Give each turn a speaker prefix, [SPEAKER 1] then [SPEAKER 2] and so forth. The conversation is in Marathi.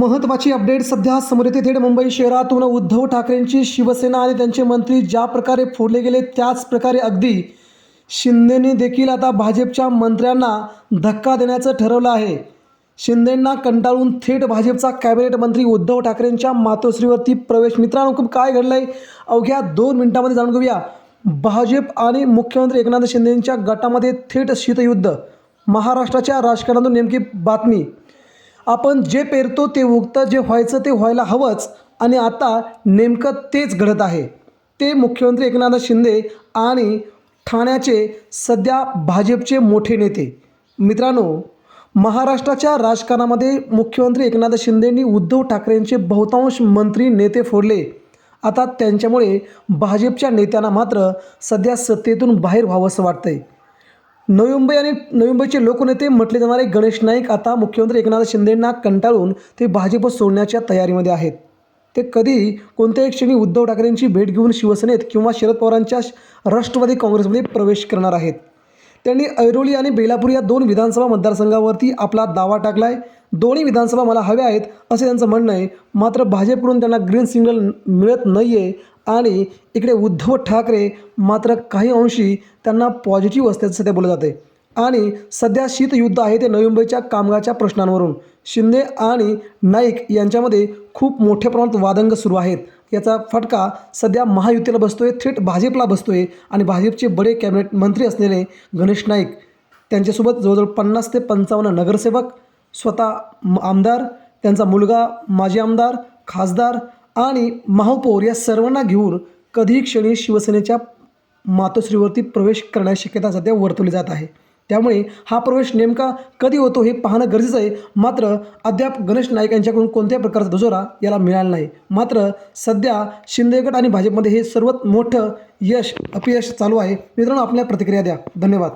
[SPEAKER 1] महत्त्वाची अपडेट सध्या समोर येते. थेट मुंबई शहरातून उद्धव ठाकरेंची शिवसेना आणि त्यांचे मंत्री ज्या प्रकारे फोडले गेले त्याच प्रकारे अगदी शिंदेने देखील आता भाजपच्या मंत्र्यांना धक्का देण्याचं ठरवलं आहे. शिंदेंना कंटाळून थेट भाजपचा कॅबिनेट मंत्री उद्धव ठाकरेंच्या मातोश्रीवरती प्रवेश. मित्रांनो खूप काय घडलं आहे अवघ्या दोन मिनिटांमध्ये जाणून घेऊया. भाजप आणि मुख्यमंत्री एकनाथ शिंदेंच्या गटामध्ये थेट शीतयुद्ध. महाराष्ट्राच्या राजकारणातून नेमकी बातमी. आपण जे पेरतो ते उगतं जे व्हायचं ते व्हायला हवंच. आणि आता नेमकं तेच घडत आहे. ते मुख्यमंत्री एकनाथ शिंदे आणि ठाण्याचे सध्या भाजपचे मोठे नेते. मित्रांनो महाराष्ट्राच्या राजकारणामध्ये मुख्यमंत्री एकनाथ शिंदेंनी उद्धव ठाकरेंचे बहुतांश मंत्री नेते फोडले. आता त्यांच्यामुळे भाजपच्या नेत्यांना मात्र सध्या सत्तेतून बाहेर व्हावंसं वाटतंय. नवी मुंबई आणि नवी मुंबईचे लोकनेते म्हटले जाणारे गणेश नाईक आता मुख्यमंत्री एकनाथ शिंदेंना कंटाळून ते भाजप सोडण्याच्या तयारीमध्ये आहेत. ते कधी कोणत्याही क्षणी उद्धव ठाकरेंची भेट घेऊन शिवसेनेत किंवा शरद पवारांच्या राष्ट्रवादी काँग्रेसमध्ये प्रवेश करणार आहेत. त्यांनी ऐरोली आणि बेलापूर या दोन विधानसभा मतदारसंघावरती आपला दावा टाकला आहे दोन्ही विधानसभा मला हव्या आहेत असे त्यांचं म्हणणं आहे. मात्र भाजपकडून त्यांना ग्रीन सिग्नल मिळत नाही आहे आणि इकडे उद्धव ठाकरे मात्र काही अंशी त्यांना पॉझिटिव्ह असल्याचं सध्या बोललं जाते आणि सध्या शीतयुद्ध आहे ते नवी मुंबईच्या कामगारच्या प्रश्नांवरून. शिंदे आणि नाईक यांच्यामध्ये खूप मोठ्या प्रमाणात वादंग सुरू आहेत. याचा फटका सध्या महायुतीला आहे थेट भाजपला बसतो आहे आणि भाजपचे बडे कॅबिनेट मंत्री असलेले गणेश नाईक. त्यांच्यासोबत जवळजवळ पन्नास ते पंचावन्न नगरसेवक स्वतः आमदार त्यांचा मुलगा माजी आमदार खासदार आणि महापौर या सर्वांना घेऊन कधीही क्षणी शिवसेनेच्या मातोश्रीवरती प्रवेश करण्याची शक्यता सध्या वर्तवली जात आहे. त्यामुळे हा प्रवेश नेमका कधी होतो हे पाहणं गरजेचं आहे. मात्र अद्याप गणेश नाईक यांच्याकडून कोणत्याही प्रकारचा दुजोरा याला मिळाला नाही. मात्र सध्या शिंदे गट आणि भाजपमध्ये हे सर्वात मोठं यश अपयश चालू आहे. मित्रांनो आपल्या प्रतिक्रिया द्या. धन्यवाद.